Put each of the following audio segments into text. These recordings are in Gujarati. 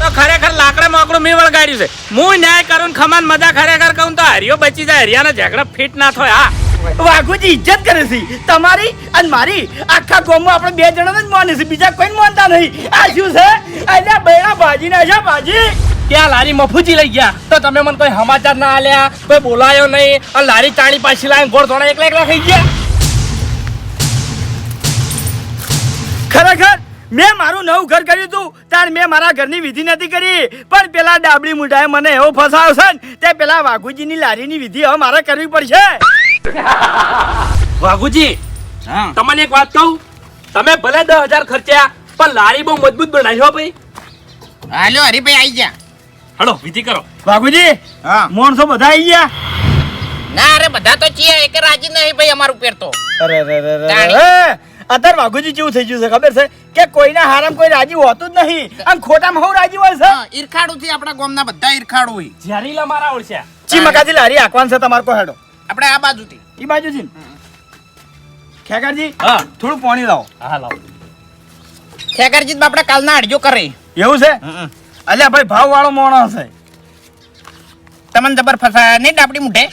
તો ખરેખર લાકડા મોકડું મેં વળગાડ્યું છે. હું ન્યાય કરું ખમાન મજા ખરેખર કહું તો હરિયો બચી જાય હરિયાના ઝઘડા ફિટ ના થાય હા. વાઘુજી ઇજ્જત કરે છે. તમારી અને મારી આખા ગામમાં આપણે બે જણા જ માને છે બીજા કોઈ માનતા નહીં. આ શું છે? અલ્યા બૈરા ભાજી ના છે ભાજી. ત્યાં લારી મફુજી લઈ ગયા? તો તમે મને કોઈ સમાચાર ના આલ્યા કોઈ બોલાયો નહીં. અને લારી ચાણી પાછી લાવીને ગોળ ધોણા એકલા એકલા થઈ ગયા. ખરેખર મેં મારું નવું ઘર કર્યું હતું ત્યારે મેં મારા ઘરની વિધિ નથી કરી. પણ પેલા ડાબડી મુઢાએ મને એવો ફસાયો છે ને તે પેલા વાઘુજીની લારીની વિધિ હવે મારે કરવી પડશે. વાઘુજી તમને એક વાત કહું? તમે ભલે દસ હજાર ખર્ચ્યા પણ લારી બહુ મજબૂત બનાવી હો ભાઈ. હાલો હરીભાઈ આવી ગયા. હલો વિધિ કરો. વાઘુજી હા. માણસો બધા આવી ગયા? ના અરે બધા તો છીએ એક રાજી નહીં ભાઈ અમારું પેર તો. અરે અરે. અરે. અત્યારે વાઘુજી જેવું થઈ ગયું છે ખબર છે? કે કોઈના હારામ કોઈ રાજી હોતું જ નહીં. અને ખોટામાં હું રાજી હોય છે? હા ઈરખાડું થી આપણા ગામના બધા ઈરખાડું હોય. ઝેરીલા મારા ઓળખ્યા. ચી મકાજી લારી આકવાન છે તમારે કો હેડો? આપણે આ બાજુથી. ઈ બાજુ થી ખેકરજી હા. થોડું પાણી લાવો. હા લાવો. ખેકરજી આપણે કાલના અડજો કરે. એવું છે? અલ્યા ભાઈ ભાવ વાળો મોણો છે તમને જબર ફસાયા નહીં ડાપડી મુઠે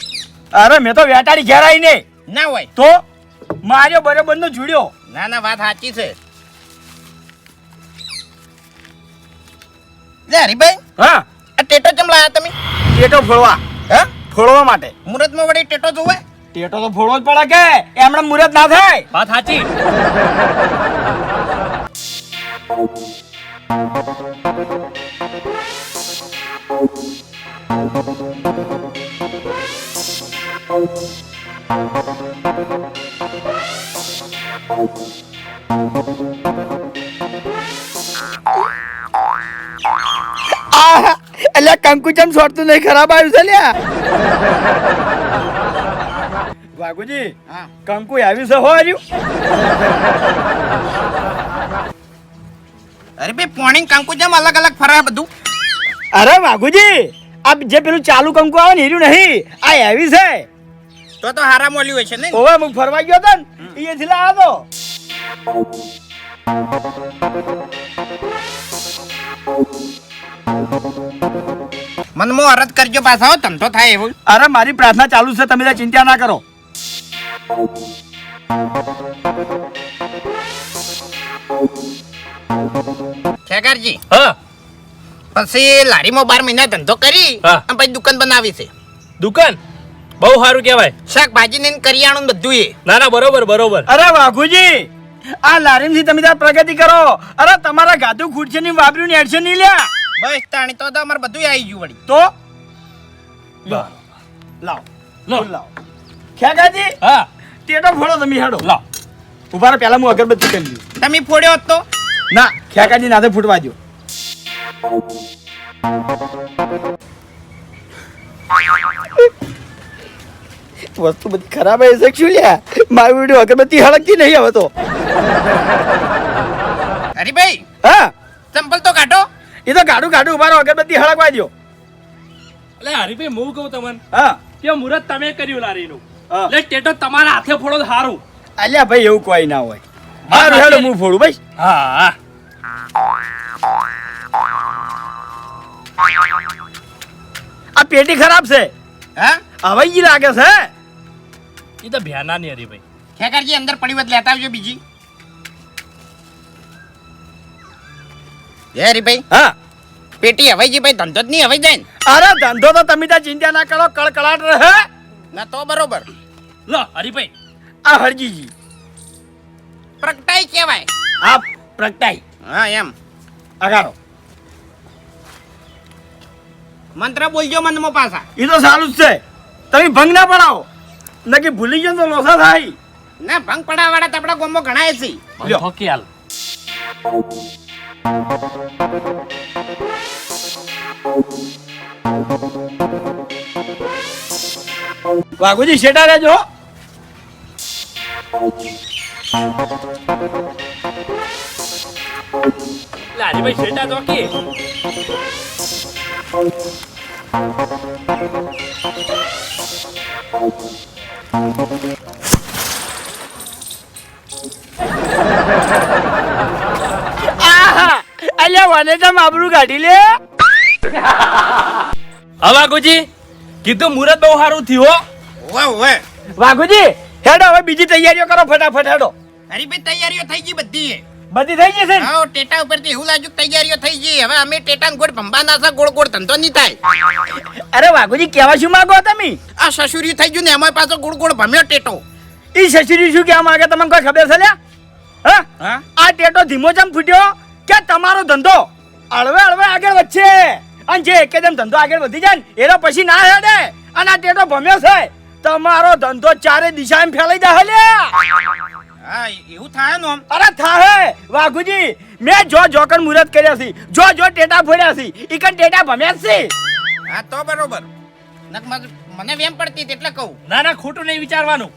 અરે મેં તો વેટાડી ઘેર આવીને. ના હોય. તો માર્યો બરોબર નો જુડ્યો. ના ના વાત સાચી છે. લે હરીભાઈ હા. આ ટેટો કેમ લાયા તમે? ટેટો ફોડવા. હે? ફોડવા માટે. મુહૂર્તમાં વળી ટેટો જોવે? ટેટો તો ફોડવો જ પડે કે? એમણે મુરત ના થાય. વાત સાચી. આ એટલે કંકુ ચમ છોડતું નહીં ખરાબ આવ્યું છે લ્યા. વાઘુજી હા. કંકુ આવ્યું છે હો આવ્યું અરે ભાઈ પોણી કંકુ જેમ અલગ અલગ ફરે બધું. અરે વાઘુજી આ જે પેલું ચાલુ કંકુ આવે ને હીરું નહીં આ આવી છે. તો તો હારા હોય છે ને? ઓવે હું ફરવા ગયો તો ને અહીંયાથી લાવ્યો તો. મનમાં અરજ કરજો પાછા હો ધંધો થાય એવું. અરે મારી પ્રાર્થના ચાલુ છે તમે ચિંતા ના કરો. ખેકરજી હા. પછી લારીમાં બાર મહિના ધંધો કરી. અને પછી દુકાન બનાવી છે. દુકાન? બહુ સારું કહેવાય. શાકભાજી ને કરિયાણું ને બધું એ ના ના બરોબર બરોબર. અરે વાઘુજી આ લારીમથી તમે ત્યાં પ્રગતિ કરો. અરે તમારા ગાધું ખૂટશે ની વાપર્યું ને એડશન નહીં લ્યા. બસ તાણી તો તો અમારે બધું આવી ગયું વળી. તો? લાવ. લો. લાવ. લાવો ખેગાજી હા. ટેટો ફોડો તમે હેડો. લાવ ઊભા રહો, પહેલા હું અગરબત્તી કરી લઉં. તમે ફોડ્યો હતો તો? ના ખેગાજી નાથે ફૂટવા દો વસ્તુ બધી ખરાબ આવી છે શું લ્યા મારી વીડિયો અગરબત્તી હળકતી નહીં હવે તો. હરીભાઈ હા? ચંપલ તો કાઢો. એ તો કાઢું કાઢું મારો અગરબત્તી હળકવા દો એટલે હરીભાઈ હું કહું તમને હા. કે મુરત તમે કર્યું લારીનું. હા. એટલે ટેટો તમારા હાથે ફોડો સારું અલ્યા ભાઈ એવું કોઈ ના હોય. મારું હેડો હું ફોડું ભાઈ. હા હા. આ પેટી ખરાબ છે. હા? હવે લાગે છે એ તો ભ્યાના ની હરી ભાઈ. ખેકરજી અંદર પડી વત લેતા આવજો બીજી. હે હરીભાઈ હા. પેટી હવાઈ જી ભાઈ ધંધો જ નહીં હવાઈ જાય અરે ધંધો તો તમે ત્યાં ચિંતા ના કરો કળકળાટ રહે. ના તો બરોબર. લો હરીભાઈ. આ હરજીજી. પ્રગટાઈ કહેવાય. આ પ્રગટાઈ. હા એમ. અગારો. મંત્ર બોલજો મનમાં પાછા. એ તો સારું જ છે. તમે ભંગ ના પડાવો. નકી ભૂલી ગયો તો લોસા થાય ના ભંગ પડાવાળા તો આપણા ગોમો ઘણા છે લ્યો. ઠોકી હાલ વાઘુજી શેટા રહેજો હો. એટલે શેટા ચોકી અલ્યા મને તો માબરું કાઢી લે. વાઘુજી કીધું મુરત બહુ સારું થયું ઓવે વાઘુજી હેડો હવે બીજી તૈયારીઓ કરો ફટાફટ હેડો. અરે તૈયારીઓ થઈ ગઈ બધી. બધી થઈ જશે ને હા ટેટા ઉપરથી એવું લાગ્યું કે તૈયારીઓ થઈ ગઈ. હવે અમે ટેટા ગોળ ભંબાના છે ગોળ ગોળ ધંધો નહીં થાય. અરે વાઘુજી કેવા શું માંગો તમે? આ સસુરી થઈ ગયું ને એમાં પાછો ગોળ ગોળ ભમ્યો ટેટો. ઈ સસુરી શું કેવા માંગે તમને કોઈ ખબર છે લ્યા? હા? હા? આ ટેટો ધીમો જમ ફૂટ્યો કે તમારો ધંધો અળવે અળવે આગળ વધશે. અને જે એકદમ ધંધો આગળ વધી જાય ને એનો પછી ના હેડે. અને આ ટેટો ભમ્યો છે. તમારો ધંધો ચારે દિશામાં ફેલાઈ જાય લ્યા. હા એવું થાય નો અરે થાહે! વાઘુજી મેં જો જોકન મુહૂર્ત કર્યા છે જો જો ટેટા ફોડ્યા છે ઈ કન ટેટા ભમ્યા છે. હા તો બરોબર. નક મને વેમ પડતી હતી એટલે કહું. ના ના ખોટું નહીં વિચારવાનું.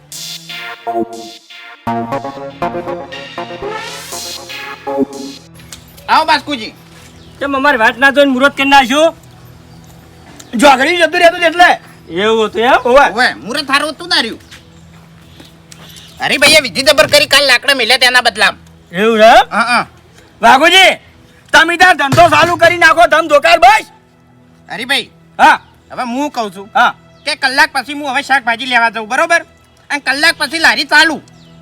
આવો બાસ્કુજી. તેમ અમારી વાત ના જોઈને મુરત કરી જો જોગડી જતું રહેતું એટલે. એવું હતું એમ? મુરત હારું હતું ના રહ્યું. અરે ભૈયા વિધિ જબર કરી કાલ લાકડા મળ્યા તેના બદલામ. એવું છે? હા હા. વાઘુજી તમે ત્યાં ધંધો ચાલુ કરી નાખો ધમ ધોકાર બસ. અરે ભાઈ હા. હવે હું કહું છું હા. કે કલાક પછી હું હવે શાકભાજી લેવા જાઉં બરોબર? અને કલાક પછી લારી ચાલુ.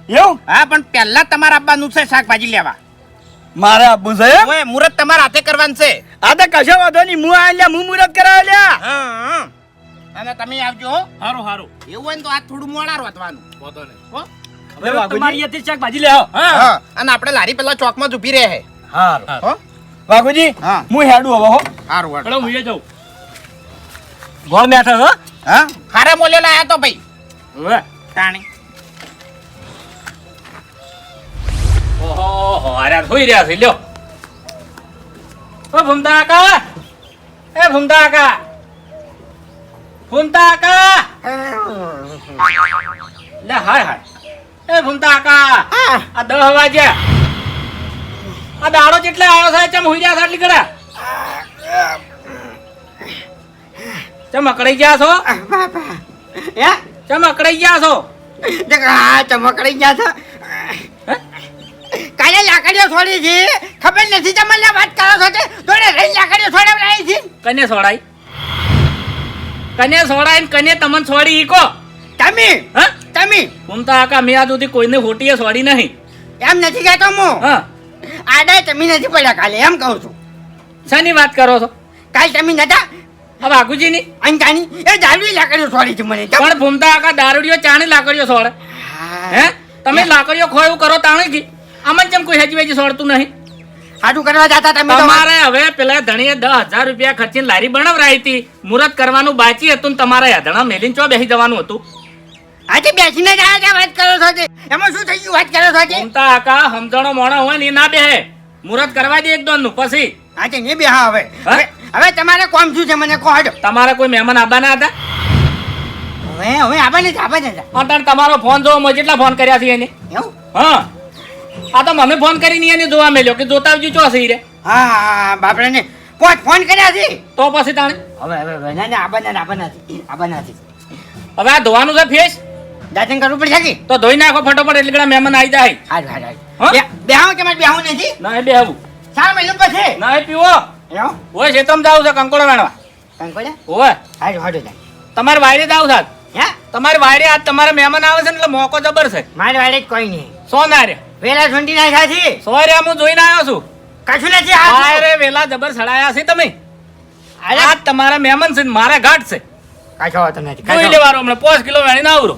એવું? હા પણ પહેલા તમારે આપવાનું છે શાકભાજી લેવા. મારે આપવું છે ઓય મુહૂર્ત તમારા હાથે કરવાનું છે. આ તો કશો વાંધો નહીં હું આ લ્યા હું મુહૂર્ત કરાવી લ્યા. હા હા. અને તમે આવજો હો. સારું સારું એવું હોય ને તો આ થોડું મોડા રોતવાનું. વાંધો નહીં. હો? હવે વાઘુજી? અહીંયાથી શાકભાજી લે આવો. હા. હા. અને આપણે લારી પેલા ચોકમાં જ ઊભી રહે હે. હા? વાઘુજી હું. હેડું હવે હો. હારું હારું. ચલો હું એ જાઉં. ગોળ મેઠો હો? હા? ખારા મોલે લાયા તો ભાઈ. હવે. તાણી ઓહો અરે હોઈ રહ્યા છે લ્યો. ઓ ભૂમતા કા એ ભૂમતા કા ભૂમતા કા લે હાય હાય. એ ભૂમતા કાકા આ દહ વાગ્યા આ દાડો જેટલે આવ્યો છે ચમ હુઈ રહ્યા આટલી કડા ચમ અકડાઈ ગયા છો? હે? ચમ અકડાઈ ગયા છો? હા ચમકડી ગયા છો? કાલે લાકડીઓ છોડી છે. ખબર નથી તમને વાત કરો છો કે જોડે રહી લાકડીઓ છોડાવડાવી છે. કને સોડાઈ કને છોડાઈ કને તમને સોડી ઈકો? તમે? હા? તમે? ઘૂમતા કાકા મેં આજ સુધી કોઈને હોટીએ સોડી નહીં. એમ નથી કહેતો હું? હા. આડા તમે નથી પડ્યા કાલે એમ કહું છું. શાની વાત કરો છો? કાલ તમે નતા? હવે આગુજીની? અંજાની એ દારૂડી લાકડીઓ સોડી છે મને પણ ભૂમતા આકા દારૂડીઓ ચાણી લાકડીઓ સોડે હે. તમે લાકડીઓ ખો એવું કરો તાણે કી. આમાં ચમ કોઈ હેજી વેજી સોડતું નહીં? હાડું કરવા જતા તમે તમારે હવે પેલા ધણીએ દસ હજાર રૂપિયા ખર્ચીને લારી બનાવરાઈ હતી. મુહૂર્ત કરવાનું બાકી હતું તમારે અધણા મેલીને ચો બેસી જવાનું હતું? આજે બેસીને જ આજે વાત કરો છો તે એમાં શું થઈ ગયું વાત કરો છો તે ઉમતા કાકા સમજણો મોણો હોય ને એ ના બેહે. મુરત કરવા દે એક દોનનું પછી. આજે નહીં બે હા? હવે હવે તમારે કોમ શું છે? મને કહો હડો તમારે કોઈ મહેમાન આવવાના હતા? હવે હવે આબાને જ આબાને જ. અત્યારે તમારો ફોન જોવો મેં કેટલા ફોન કર્યા છે એને? એવું? હા. આ તો મને ફોન કરીને એને જોવા મેલ્યો કે જોતા આવજો ચો સહી રે? હા હા હા બાપરે ને પોત ફોન કર્યા છે? તો પછી તાણે? હવે હવે હવે ના ના આબા ના આબા નથી આબા નથી હવે આ ધોવાનું છે ફેસ? દાતન કરવું પડશે કે તો ધોઈ નાખો ફટોફટ એટલે ઘણા મહેમાન આવી જાય. હાલ હાલ હા? બેહાવ કે મારે બેહાવ નથી ના એ બેહવું. સા મહિનો પછી ના એ પીવો. ઓય શેતમ જાવ છે કંકોડો વેણવા કંકોડા? ઓય હાલ હાડો જાય તમારે વાયરે જાવ સાત હે? તમારે વાયરે આજ તમારા મહેમાન આવે છે એટલે મોકો જબર છે. મારે વાડે જ કોઈ નહીં. સો ના રે. વેલા સુંટી ના સાથી સો રે હું જોઈને આવ્યો છું. કશું નથી આ રે વેલા જબર સડાયા છે તમે. આ તમારા મહેમાન છે મારા ઘાટ છે. નથી જોઈ કશો લેવાનો હમણાં પાંચ કિલો વેણીને આવરો.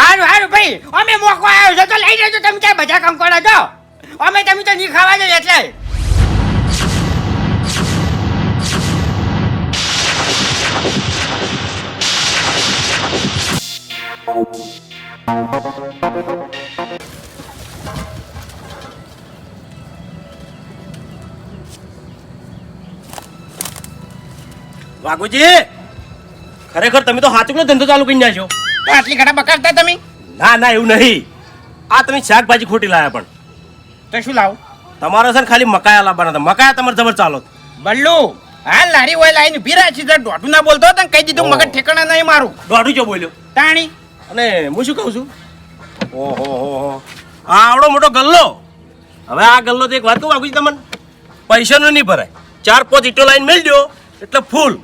હારું હારું ભાઈ, અમે મોકો આવ્યો છે, તો લઈ લેજો તમે ક્યાં બધા કંકોડા છો અમે તમે તો નહીં ખાવા જોઈએ એટલે. વાઘુજી, ખરેખર તમે તો હાથુકનો ધંધો ચાલુ કરી નાખ્યો. તો આટલી ઘડા બકાડતા તમે? ના ના એવું નહીં. આ તમે શાકભાજી ખોટી લાયા પણ. તો શું લાવો? તમારે છે ને ખાલી મકાયા લાવવાના હતા. મકાયા તમારે જબર ચાલો. બલ્લુ હા લારી હોય લાઈને ઊભી રાખી છે. દોઢું ના બોલતો તને કહી દીધું. મગજ ઠેકાણા નહીં મારું. દોઢું જો બોલ્યો. તાણી. અને હું શું કહું છું? ઓહો હો હો. આ આવડો મોટો ગલ્લો. હવે આ ગલ્લો તો એક વાત કહું વાઘુજી તમને. પૈસાનું નહીં ભરાય. ચાર પાંચ ઈટો લાઈન મેળ દો એટલે ફૂલ.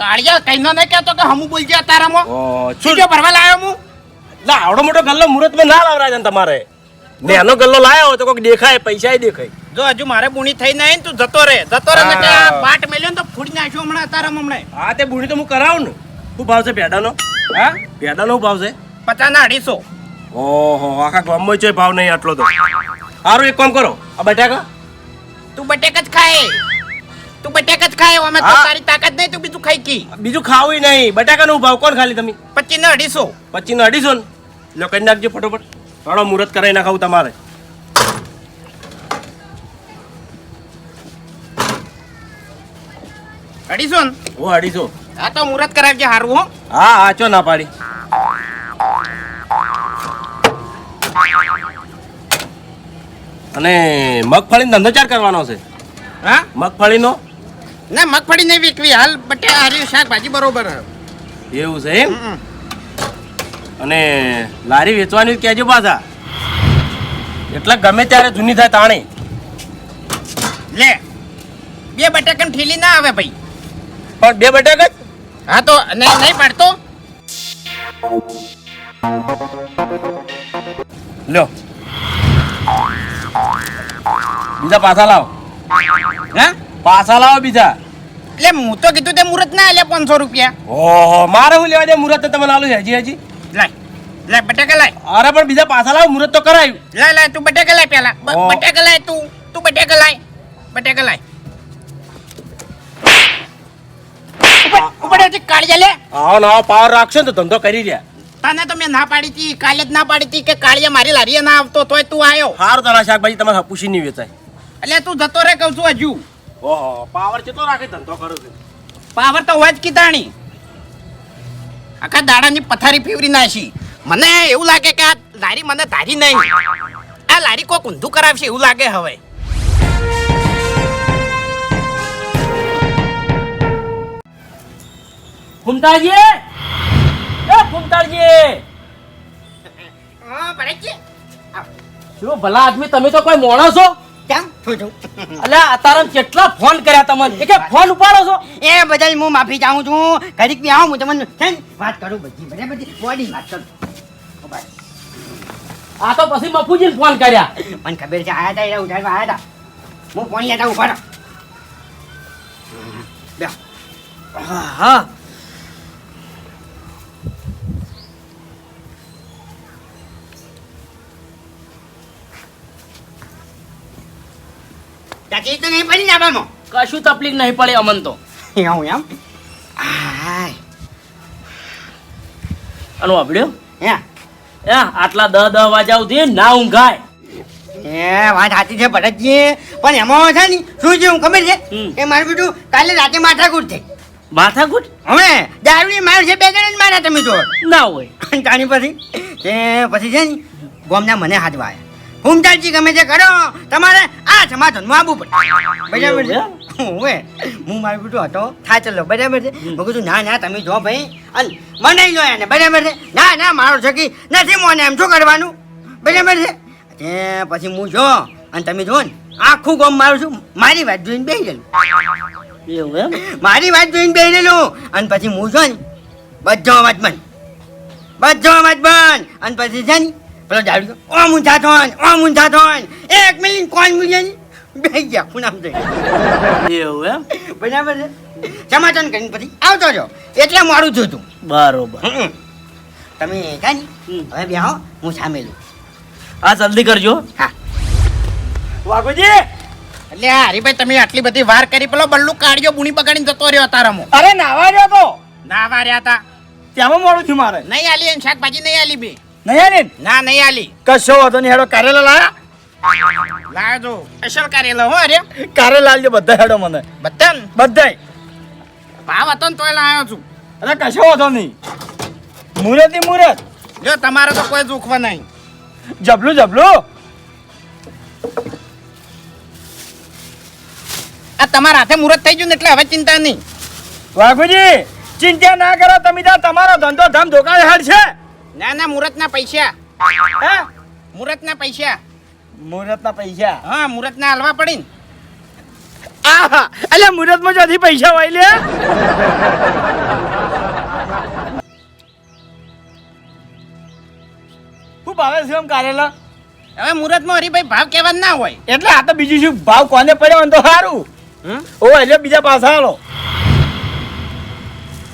કાળિયા કઈ નહીં કહેતો કે હમું બોલજે તારામાં શું શું ભરવા લાયો હું લા આવડો મોટો ગલ્લો મુહૂર્તમાં ના લાવરાય ને તમારે. નેનો ગલ્લો લાયો હોય તો કોઈક દેખાય પૈસા દેખાય. જો હજુ મારે બુણી થઈ નહીં તું જતો રે જતો રે ને કે પાટ મેલ્યો ને તો ફૂડી નાખ્યો હમણાં તારામાં હમણાં. હા તે બુણી તો હું કરાવું ને. શું ભાવ છે પેડાનો? હા? પેડાનો ભાવ છે? પચાસ ના અઢીસો. ઓહો આખા ગામમાં છે ભાવ નહીં આટલો તો. સારું એક કામ કરો. આ બટાકા? તું બટેક જ ખાય. તું બટાકા જ ખાય અમે તો હા. તારી તાકાત નહીં તું બીજું ખાઈ કી. બીજું ખાવું નહીં. બટાકાનો ભાવ કોણ ખાલી તમે? પચીસ ને અઢીસો. પચીસ નો અઢીસો ને. લો કરી નાખજો ફટોફટ. થોડો મુહૂર્ત કરાવી નાખાવું તમારે. અઢીસો ને? ઓ અઢીસો. આ તો મુહૂર્ત કરાવજે હારું હો. હા હા ચો ના પાડી. અને મગફળીનો ધંધો ચાર કરવાનો છે. હા? મગફળીનો? ના મગફળી નહીં વિકવી હાલ બટે હારી શાકભાજી બરોબર એવું છે એમ? અને લારી વેચવાની કહેજો પાછા. એટલે ગમે ત્યારે જૂની થાય તાણે. લે બે બટાકા ઠીલી ના આવે ભાઈ. પણ બે બટાકા હા તો નહીં નહીં પાડતો? લ્યો. બીજા પાછા લાવો. હા? પાછા લાવો બીજા. એટલે હું તો કીધું તે મુહૂર્ત ના આલ્યા પાંચસો રૂપિયા. ઓહો મારે હું લેવા દે મુહૂર્ત તમે લાલો હજી હજી? લાય લાય બટાકા લાય. અરે પણ બીજા પાછા લાવ મુહૂર્ત તો કરાયું. લાય લાય તું બટાકા લાય પેલા. બટાકા લાય તું તું બટાકા લાય. બટાકા લાય. કાળિયા લે. આવો ના પાવર રાખશો ને તો ધંધો કરી રહ્યા. તને તો મેં ના પાડી હતી કાલે જ ના પાડી હતી કે કાળિયા મારી લારીએ ના આવતો તોય તું આવ્યો સારું તારા શાકભાજી તમારે હપુસી નહીં વેચાય. એટલે તું જતો રે કહું છું હજુ. ઓહો પાવર કેટલો રાખે ધંધો કરો છે. પાવર તો હોય જ કીધાણી. આખા દાડાની પથારી ફેવરી નાશી મને એવું લાગે કે આ લારી મને ધારી નહીં. આ લારી કોક ઊંધું કરાવશે એવું લાગે હવે. ફૂમતાજી એ ફૂમતાજી હા ભરતજી. શું ભલા આદમી તમે તો કોઈ મોણો છો છું છું અલ્યા અતારમ કેટલા ફોન કર્યા તમને? કે ફોન ઉપાડો છો. એ બદલ હું માફી ચાહું છું. ઘડીક બી આવું હું તમને વાત કરું બધી. બધી બોડી વાત કરું. આ તો પછી મફુજીને ફોન કર્યા. મને ખબર છે આયા હતા એ ઉઠાડવા આયા હતા હું ફોન લેતા ઉપાડો. હા. ચાચી તો નહીં પડી જવામાં કશું તકલીફ નહીં પડે અમન તો. હું એમ? આય. અભડ્યો હે? એ આટલા દહ દહ વાગ્યા સુધી ના ઊંઘાય. એ વાત સાચી છે ભરતજી. પણ એમાં છે ને શું છે હું ખબર છે. કે મારું બીજું કાલે રાતે માથાકૂટ થઈ. માથાકૂટ? હવે દારૂની માર છે બે જણ જ માર્યા તમે જો ના હોય. તાણી પછી? તે પછી છે ને ગોમના મને હાથ આવ્યા. ફૂમતાલજી ગમે તે કરો. તમારે આ સમાધાનમાં આવવું પડે. બરાબર છે? ઓવે હું મારું બેટો હતો. થા ચલો બરાબર છે? મેં કીધું ના ના તમે જો ભાઈ. અને મને લો એને. બરાબર છે? ના ના મારો છકી નથી મોને એમ. શું કરવાનું? બરાબર છે? તે પછી હું જો અને તમે જો ને આખું ગોમ મારું છું મારી વાત જોઈને બેસી ગયેલું. એવું એમ? મારી વાત જોઈને બેસી ગયેલું. અને પછી હું જો ને બધો અવાજ બંધ. બધો અવાજ બંધ. અને પછી છે ને પેલો દારૂ ઓ મુંઠા ધોન ઓ મુંઠા થોન એક મિલિયન કોણ મિલિયન બેસી ગયા નામ થઈ એવું એમ? બરાબર છે? સમાધાન કરીને પછી આવતો જો એટલે મારું જોતું તું. બરોબર. તમે છે ને હમ. હવે બે હું સામે લઉં. હા જલ્દી કરજો. હા. વાઘુજી! એટલે હરીભાઈ તમે આટલી બધી વાર કરી પેલો બલ્લુ કાઢ્યો બુણી પકડીને જતો રહ્યો તારામો અરે નાવા રહ્યો તો? ના વાર્યા હતા ત્યાં મોડું થયું મારે? નહીં આલી એમ શાકભાજી નહીં આલી બે. નહીં આલી? ના નહીં આલી. કશો વાંધો નહીં. હેડો કારેલા લાયા? લાયો સ્પેશિયલ અસલ હો અરે. કારેલા લાલજો બધા હેડો મને. બધા બધા ભાવ હતો ને તોય લાયો છું. અરે કશો વાંધો નહીં. મુરતની મુરત. જો તમારે તો કોઈ દુખવા નહીં જબલું જબલું. આ તમારા હાથે મુરત થઈ ગયું ને એટલે હવે ચિંતા નહીં. વાઘુજી ચિંતા ના કરો. તમે ત્યાં તમારો ધંધો ધમ ધોકા હેડ છે. ના ના મુહૂર્તના પૈસા. હે? મુહૂર્તના પૈસા. મુહૂર્તના પૈસા? હા મુહૂર્ત ના હાલવા પડી ને આહા અલ્યા મુહૂર્તમાં જોથી પૈસા હોય લે. શું ભાવે છે એમ કારેલા? હવે મુહૂર્તમાં હરીભાઈ ભાવ કહેવા ના હોય. એટલે આ તો બીજું શું ભાવ કોને પડ્યો હોય તો સારું. ઓ એટલે બીજા પાછા હાલો.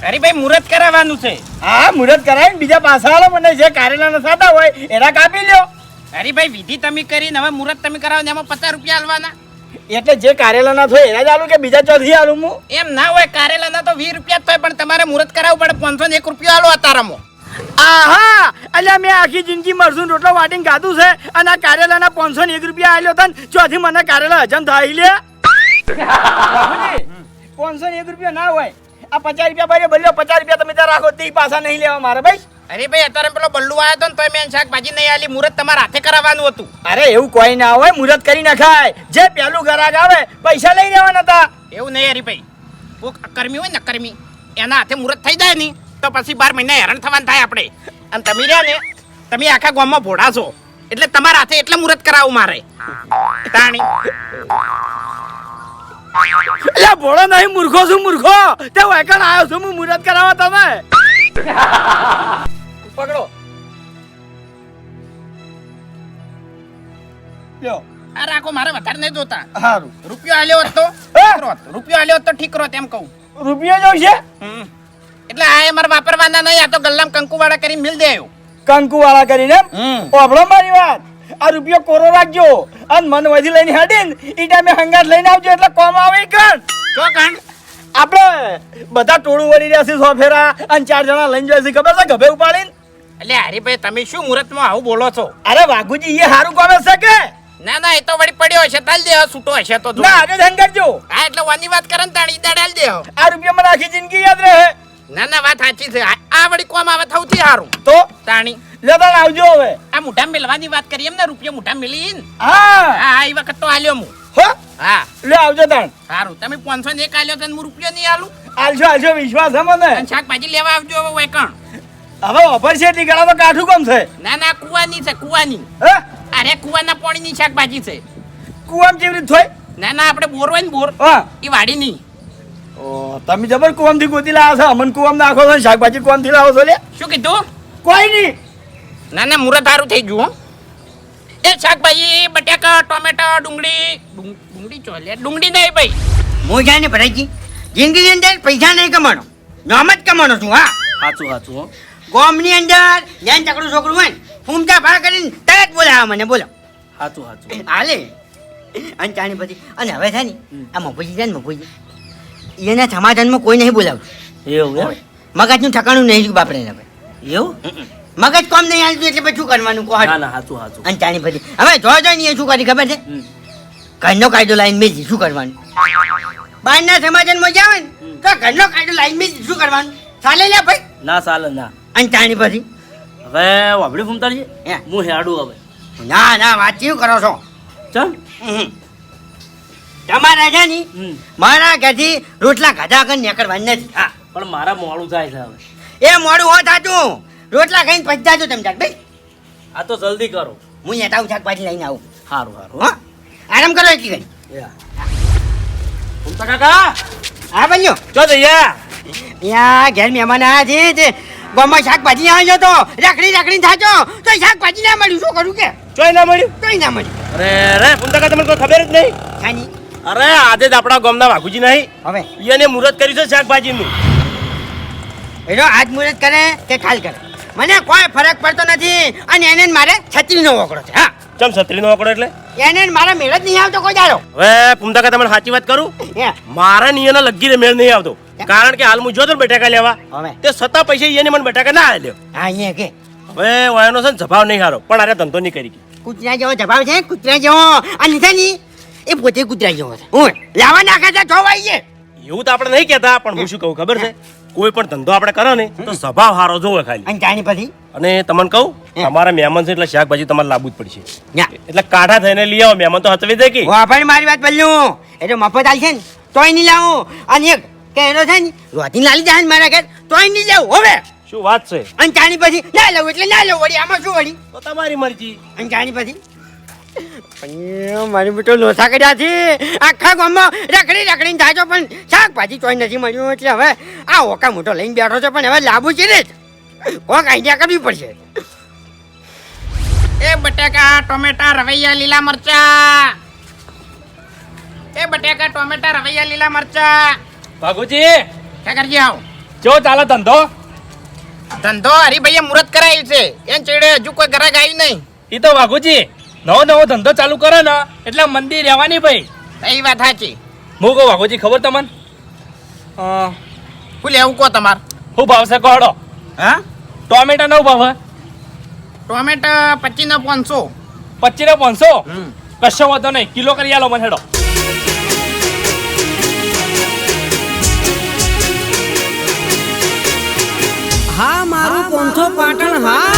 હરીભાઈ મુહૂર્ત કરાવવાનું છે. હા મુહૂર્ત કરાય બીજા પાછા હાલો મને જે કારેલાના સાદા હોય એના કાપી લ્યો. હરીભાઈ વિધિ તમે કરીને હવે મુહૂર્ત તમે કરાવો ને એમાં પચાસ રૂપિયા હાલવાના એટલે જે કારેલાના થાય એના જ આલું કે બીજા ચોથી આલું હું એમ ના હોય કારેલાના તો વીસ રૂપિયા જ થાય પણ તમારે મુહૂર્ત કરાવવું પડે પાંચસો ને એક રૂપિયા આલો અતારામાં. આહા! અલ્યા મેં આખી જિંદગી મરસું રોટલો વાટીને ખાધું છે અને આ કારેલાના પાંચસો ને એક રૂપિયા આલ્યો હતા ને ચોથી મને કારેલા હજમ થાય લે પાંચસો ને એક રૂપિયા ના હોય આ પચાસ રૂપિયા ભાઈ બોલ્યો પચાસ રૂપિયા તમે ત્યાં રાખો તે પાછા નહીં લેવા મારે ભાઈ. અરે ભાઈ અત્યારે પેલો બલ્લુ આવ્યો હતો ને તો મેં શાકભાજી નહીં આલી મુહૂર્ત તમારા હાથે કરાવવાનું હતું. અરે એવું કોઈ ના હોય મુહૂર્ત કરી નખાય. જે પેલું ગ્રાહક આવે પૈસા લઈ લેવાના હતા. એવું નહીં હરીભાઈ કોક અકર્મી હોય ને અકર્મી એના હાથે મુહૂર્ત થઈ જાય નહીં તો પછી બાર મહિના હેરાન થવાનું થાય આપણે. અને તમે રહ્યા ને તમે આખા ગામમાં ભોળા છો. એટલે તમારા હાથે એટલે મુહૂર્ત કરાવવું મારે. તાણી. એટલે ભોળો નહીં મૂર્ખો છું મૂર્ખો. તે વૈકણ આવ્યો છું હું મુરત કરાવવા તમે પકડો. લ્યો. આ રાખો મારે વધારે નહીં જોતા. સારું રૂપિયો આલ્યો હોત. રૂપિયો આલ્યો તો ઠીક રોત એમ કહું. રૂપિયો જોઈ છે હમ. એટલે આ મારે વાપરવાના નહીં આ તો ગલ્લામ કંકુવાળા કરી મિલ દે એવું કંકુ વાળા કરીને. ઓભળો મારી વાત. આ રૂપિયો કોરો રાખજો. અને મન વધી લઈને હેડીન ઈ ટાઈમે હંગાત લઈને આવજો એટલે કોમ આવે કણ. જો કાંડ આપણે બધા ટોળું વળી રહ્યા છે સો ફેરા અને ચાર જણા લઈને જાય છે ખબર છે? ગભે ઉપાડીને. એટલે હરીભાઈ તમે શું મુહૂર્તમાં આવું બોલો છો? અરે વાઘુજી એ સારું કોમે છે કે? ના ના એ તો વળી પડ્યો હશે તાલ દે છૂટો હશે તો જો. ના આગળ હંગાતજો હા એટલે વાની વાત કરે ને તાણી દાડાલ દે આ રૂપિયા મને આખી જિંદગી યાદ રહે. ના ના વાત સાચી છે. આ વળી કોમ આવે સૌથી સારું તો? તાણી. લેતા આવજો હવે. આ મુઠા મેલવાની વાત કરી એમ ને રૂપિયા મોટા મેલી ને હા. હા એ વખત તો આલ્યો હું. હો? હા. લે આવજો તાણ. સારું તમે પાંચસો ને એક આલ્યો તને હું રૂપિયા નહીં આલું? આલજો આલજો વિશ્વાસ છે મને. શાકભાજી લેવા આવજો હવે વેકણ. હવે ઓફર છે તો કાઠું કોમ છે? ના ના કુવાની છે કુવાની. હે? અરે કુવાના પાણીની શાકભાજી છે. કુવામ જેવી રીત થોય ના ના આપણે બોર હોય ને બોર. હા. એ વાડીની. તમે જબર કુવામથી ગોતી લાવો છો? અમન કુવામ નાખો છો શાકભાજી શાકભાજી કુવામથી લાવો છો લે? શું કીધું? કોઈ નહીં. ના ના મુરત સારું થઈ ગયું હો. એ શાકભાજી બટાકા ટોમેટા ડુંગળી ડુંગળી ચોલે ડુંગળી નહીં ભાઈ. હું જાય ને ભરાઈજી. જિંદગીની અંદર પૈસા નહીં કમાણો. નામ જ કમાણો છું હા. સાચું સાચું હો. ગોમની અંદર જ્યાં ચકડું છોકરું હોય ને ફૂમતા ભાર કરીને તરત બોલાવે મને બોલો. સાચું સાચું હાલે. અને ચાણી પછી અને હવે થાય ને આ મફુજી જાય ને મફુજી. એના સમાધાનમાં કોઈ નહીં બોલાવ એવું મગજનું ઠકાણું નહીં બાપડે ને ભાઈ એવું? મગજ કોમ નહીં હાલતું એટલે પછી શું કરવાનું કહો ના અને ચાની પછી હવે જો જો ને શું કરી ખબર છે? ઘરનો કાયદો લાઈન મેં શું કરવાનું? બહારના સમાધાનમાં જાવ ને તો ઘરનો કાયદો લાઈન મેં શું કરવાનું? ચાલે લે ભાઈ. ના ચાલે ના. અને ચાની પછી હવે વાપડી ફૂમતા હે. હું હેડું હવે. ના ના વાત શું કરો છો? હમ. તમારે છે ને મારા ઘરથી રોટલા ખાધા વગર નીકળવાની નથી. હા પણ મારા મોડું થાય છે હવે. એ મોડું હોત થાતું. રોટલા ખાઈને પછી જાજો તમે ભાઈ. આ તો જલ્દી કરો. હું નેતા આવું શાકભાજી લઈને આવું. સારું સારું હો. આરામ કરો એટલી ઘડી. ફૂમતા કાકા? હા બન્યો ચો જઈએ યા ઘેર મહેમાન આવ્યા છે તે ગામમાં શાકભાજી આવ્યો તો. રાખડી રાખડી થાચો. તો શાકભાજી ના મળ્યું. શું કરું કે? ચોય ના મળ્યું? તોય ના મળ્યું. અરે રે કાકા તમને કોઈ ખબર જ નહીં? ખાની અરે આજે જ આપણા ગામના વાઘુજી નહીં. હવે એને મુહૂર્ત કર્યું છે શાકભાજીનું. એનો આજ મુહૂર્ત કરે કે કાલ કરે? મને કોઈ ફરક પડતો નથી. અને એને મારે છત્રીનો વકડો છે હા. ચમ છત્રીનો વકડો એટલે? એને મારા મેળ જ નહીં આવતો કોઈ દાડો. હવે પુમતા કે તમને સાચી વાત કરું? મારા નિયનો લગીને મેળ નહીં આવતો. કારણ કે હાલ હું જોતો ને બટાકા લેવા. હવે તે સત્તા પૈસા એને મને બટાકા ના આલ્યો હા અહીંયા કે. હવે વાયનો છે ને જભાવ નહીં હારો. પણ અરે ધંધો નહીં કરી. કૂતરા જેવો જભાવ છે કૂતરા જેવો. આ લીધા ની એ પોતે જેવો છે હું લાવા નાખે છે જોવાઈ છે એવું તો આપણે નહીં કહેતા પણ હું શું કહું ખબર છે? કોઈ પણ ધંધો આપણે કરો ને તો સ્વભાવ સારો જોવે ખાલી. અને જાણી પછી? અને તમને કહું. તમારા મહેમાન છે એટલે શાકભાજી તમારે લાવવું જ પડશે. એટલે કાઢા થઈને લઈ આવો મહેમાન તો હચવી દે કે. વાપણ મારી વાત બદલું. એટલે મફત આલ છે ને તોય નહીં લાવું. અને એક કે એનો છે ને રોટી લાલી જાય ને મારા ઘર તોય નહીં લેવું હવે. શું વાત છે? અને ચાણી પછી ના લઉં એટલે ના લઉં વળી આમાં શું વળી? તો તમારી મરજી. અને ચાણી પછી? મારી બેટો લોસા કર્યા છે. આખા ગામમાં રખડી રખડીને થાય છો પણ શાકભાજી ચોઈ નથી મળ્યું. એટલે હવે આ ઓકા મોટો લઈને બેઠો છે પણ હવે લાંબુ છે ને કોક આઈડિયા કરવી પડશે. એ બટેકા ટોમેટા રવૈયા લીલા મરચા. એ બટેકા ટોમેટા રવૈયા લીલા મરચા. વાઘુજી ઠાકરજી આવ? જો ચાલે ધંધો. ધંધો હરીભાઈએ મુહૂર્ત કરાયું છે. એમ ચેડે હજુ કોઈ ગ્રાહક આવ્યું નહીં. એ તો વાઘુજી નવો નવો ધંધો ચાલુ કરો ને એટલે મંદી રહેવાની ભાઈ. એ વાત સાચી. હું કહું વાઘુજી ખબર તમને? હું લેવું કહો તમારે. શું ભાવ છે કહો હા? ટોમેટા નવ ભાવ ટોમેટા પચીસ ના પાંચસો. પચીસ ને પાંચસો? કશો વાંધો નહીં. કિલો કરી આલો મને હેડો. હા મારું પોંથો પાટણ હા.